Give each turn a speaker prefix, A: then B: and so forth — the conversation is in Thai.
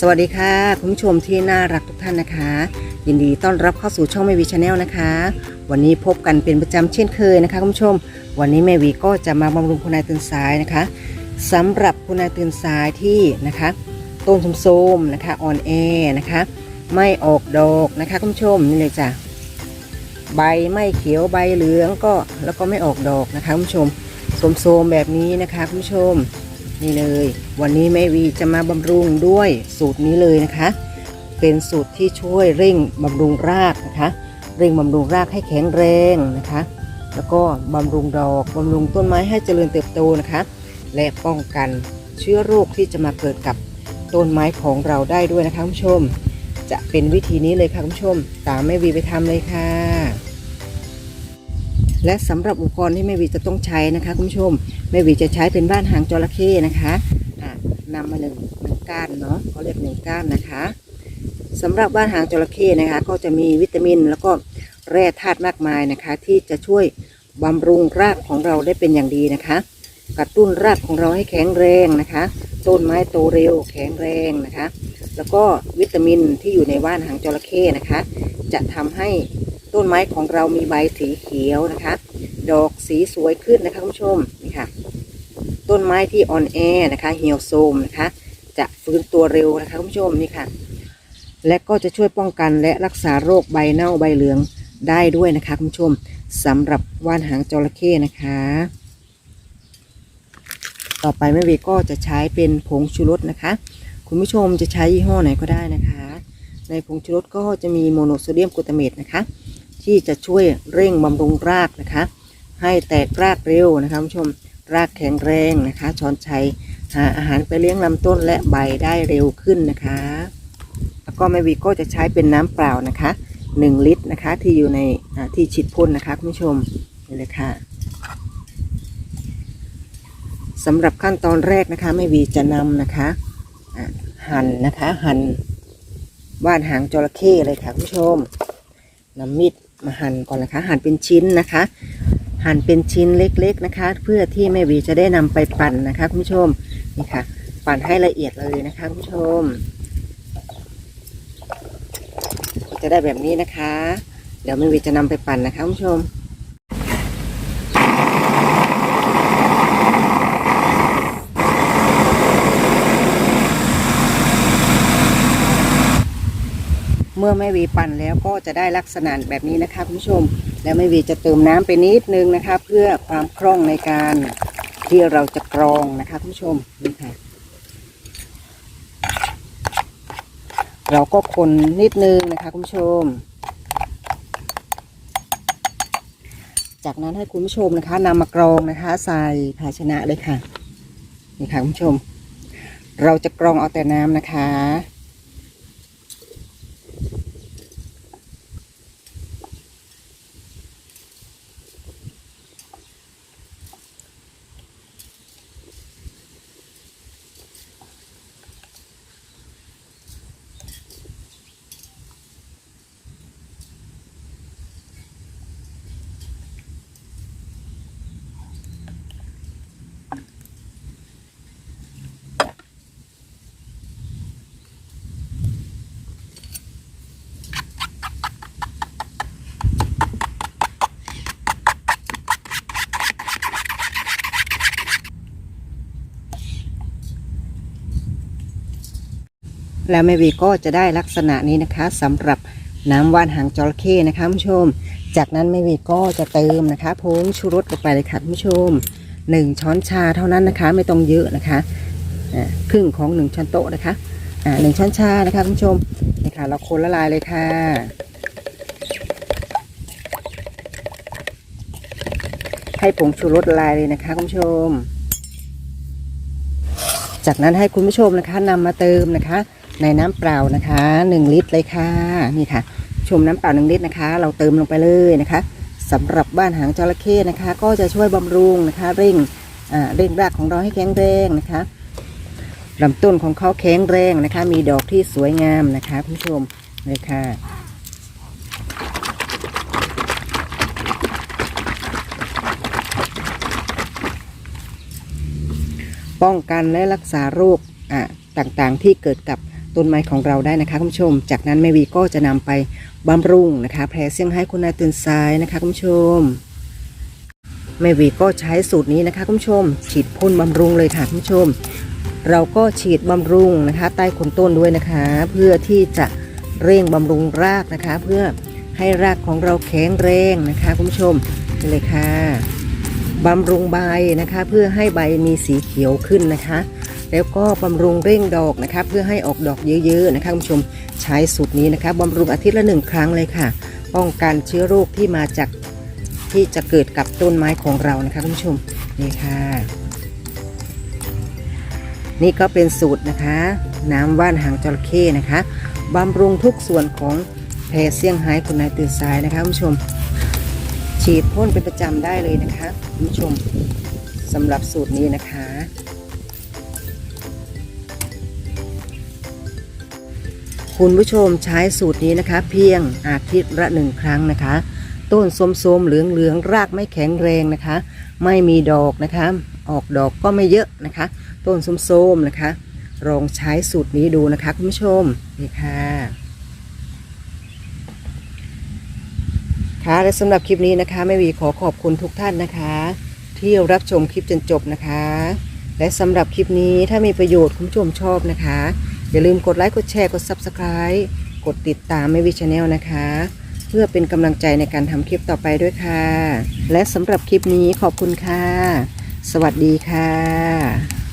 A: สวัสดีค่ะคุณผู้ชมที่น่ารักทุกท่านนะคะ ยินดีต้อนรับเข้าสู่ช่องแม่วีชาแนลนะคะ วันนี้พบกันเป็นประจำเช่นเคยนะคะคุณผู้ชม วันนี้แม่วีก็จะมาบำรุงคุณนายตื่นสายนะคะสำหรับคุณนายตื่นสายที่นะคะต้นโสมๆนะคะอ่อนแอนะคะ ไม่ออกดอกนะคะคุณผู้ชมนี่เลยจ้ะใบไม่เขียวใบเหลืองก็แล้วก็ไม่ออกดอกนะคะคุณผู้ชมโสมๆแบบนี้นะคะคุณผู้ชม นี่เลย วันนี้แม่วีจะมาบำรุงด้วยสูตรนี้เลยนะคะ เป็นสูตรที่ช่วยเร่งบำรุงรากนะคะเร่งบำรุงรากให้แข็งแรงนะคะ แล้วก็บำรุงดอกบำรุงต้นไม้ให้เจริญเติบโตนะคะ และป้องกันเชื้อโรคที่จะมาเกิดกับต้นไม้ของเราได้ด้วยนะคะคุณผู้ชม จะเป็นวิธีนี้เลยค่ะคุณผู้ชม ตามแม่วีไปทำเลยค่ะ และสำหรับอุปกรณ์ที่แม่วีจะต้องใช้นะคะคุณผู้ชม ม่วีจะใช้เป็นบ้านหางจระเข้นะคะะนำมาหนึ่งหนึ่งก้านเนาะเขาเรียกหนึ่งก้านนะคะสำหรับบ้านหางจระเข้นะคะ ก็จะมีวิตามินแล้วก็แร่ธาตุมากมายนะคะ ที่จะช่วยบำรุงรากของเราได้เป็นอย่างดีนะคะกระตุ้นรากของเราให้แข็งแรงนะคะ ต้นไม้โตเร็วแข็งแรงนะคะ แล้วก็วิตามินที่อยู่ในว่านหางจระเข้นะคะ จะทำให้ต้นไม้ของเรามีใบสีเขียวนะคะ ดอกสีสวยขึ้นนะคะคุณผู้ชม ค่ะ ต้นไม้ที่อ่อนแอนะคะ เหี่ยวโทรมนะคะ จะฟื้นตัวเร็วนะคะคุณผู้ชมนี่ค่ะ และก็จะช่วยป้องกันและรักษาโรคใบเน่าใบเหลืองได้ด้วยนะคะคุณผู้ชมสำหรับว่านหางจระเข้นะคะ ต่อไปแม่เวก็จะใช้เป็นผงชูรสนะคะ คุณผู้ชมจะใช้ยี่ห้อไหนก็ได้นะคะ ในผงชูรสก็จะมีโมโนโซเดียมกลูตาเมตนะคะ ที่จะช่วยเร่งบำรุงรากนะคะ ให้แตกรากเร็วนะคะคุณผู้ชม รากแข็งแรงนะคะ ช้อนชัยหาอาหารไปเลี้ยงลำต้นและใบได้เร็วขึ้นนะคะ แล้วก็แม่วีก็จะใช้เป็นน้ำเปล่านะคะ 1 ลิตรนะคะที่อยู่ในที่ฉีดพ่นนะคะคุณผู้ชมนี่เลยค่ะสำหรับขั้นตอนแรกนะคะแม่วีจะนำนะคะหั่นนะคะหั่นว่านหางจระเข้เลยค่ะคุณผู้ชมนำมีดมาหั่นก่อนนะคะ หั่นเป็นชิ้นนะคะ หั่นเป็นชิ้นเล็ก ๆนะคะ เพื่อที่แม่วีจะได้นำไปปั่นนะคะคุณผู้ชมนี่ค่ะ ปั่นให้ละเอียดเลยนะคะคุณผู้ชม จะได้แบบนี้นะคะ เดี๋ยวแม่วีจะนำไปปั่นนะคะคุณผู้ชม มื่อแม่วีปั่นแล้วก็จะได้ลักษณะแบบนี้นะคะคุณผู้ชม แล้วแม่วีจะเติมน้ำไปนิดนึงนะคะ เพื่อความคล่องในการที่เราจะกรองนะคะคุณผู้ชมนี่ค่ะเราก็คนนิดนึงนะคะคุณผู้ชม จากนั้นให้คุณผู้ชมนะคะนำมากรองนะคะ ใส่ภาชนะเลยค่ะนี่ค่ะคุณผู้ชม เราจะกรองเอาแต่น้ำนะคะ แล้วแม่วีก็จะได้ลักษณะนี้นะคะสำหรับน้ำว่านหางจระเข้นะคะคุณผู้ชม จากนั้นแม่วีก็จะเติมนะคะผงชูรสลงไปเลยค่ะคุณผู้ชมหนึ่งช้อนชาเท่านั้นนะคะไม่ต้องเยอะนะคะครึ่งของหนึ่งช้อนโต๊ะนะคะหนึ่งช้อนชานะคะคุณผู้ชมนี่ค่ะเราคนละลายเลยค่ะให้ผงชูรสละลายเลยนะคะคุณผู้ชม จากนั้นให้คุณผู้ชมนะคะนำมาเติมนะคะ ในน้ำเปล่านะคะ 1 ลิตรเลยค่ะนี่ค่ะ ชมน้ำเปล่า1ลิตรนะคะ เราเติมลงไปเลยนะคะสำหรับบ้านหางจระเข้นะคะ ก็จะช่วยบำรุงนะคะ เร่งเร่งรากของเราให้แข็งแรงนะคะลำต้นของเขาแข็งแรงนะคะ มีดอกที่สวยงามนะคะคุณผู้ชมเลยค่ะ ป้องกันและรักษาโรคอ่าต่างๆ ที่เกิดกับต้นไม้ของเราได้นะคะคุณผู้ชม จากนั้นแม่วีก็จะนำไปบำรุงนะคะแพรเซี่ยงไฮ้คุณนายตื่นสายนะคะคุณผู้ชมแม่วีก็ใช้สูตรนี้นะคะคุณผู้ชม ฉีดพ่นบำรุงเลยค่ะคุณผู้ชม เราก็ฉีดบำรุงนะคะ ใต้คนต้นด้วยนะคะ เพื่อที่จะเร่งบำรุงรากนะคะ เพื่อให้รากของเราแข็งแรงนะคะคุณผู้ชมนี่เลยค่ะ บำรุงใบนะคะ เพื่อให้ใบมีสีเขียวขึ้นนะคะ แล้วก็บำรุงเร่งดอกนะคะ เพื่อให้ออกดอกเยอะๆนะคะคุณผู้ชมใช้สูตรนี้นะคะบำรุงอาทิตย์ละหนึ่งครั้งเลยค่ะ ป้องกันเชื้อโรคที่มาจากที่จะเกิดกับต้นไม้ของเรานะคะคุณผู้ชมนี่ค่ะ นี่ก็เป็นสูตรนะคะ น้ำว่านหางจระเข้นะคะบำรุงทุกส่วนของแพรเซี่ยงไฮ้คุณนายตื่นสายนะคะคุณผู้ชม ฉีดพ่นเป็นประจำได้เลยนะคะคุณผู้ชมสำหรับสูตรนี้นะคะ คุณผู้ชมใช้สูตรนี้นะคะ เพียงอาทิตย์ละหนึ่งครั้งนะคะ ต้นส้มๆเหลืองๆรากไม่แข็งแรงนะคะ ไม่มีดอกนะคะ ออกดอกก็ไม่เยอะนะคะ ต้นส้มๆนะคะลองใช้สูตรนี้ดูนะคะ คุณผู้ชมนี่ค่ะ ค่ะและสำหรับคลิปนี้นะคะแม่วีขอขอบคุณทุกท่านนะคะ ที่รับชมคลิปจนจบนะคะ และสำหรับคลิปนี้ถ้ามีประโยชน์คุณผู้ชมชอบนะคะ อย่าลืมกดไลค์กดแชร์กด Subscribe กดติดตามแม่วีชาแนลนะคะ เพื่อเป็นกำลังใจในการทำคลิปต่อไปด้วยค่ะ และสำหรับคลิปนี้ขอบคุณค่ะ สวัสดีค่ะ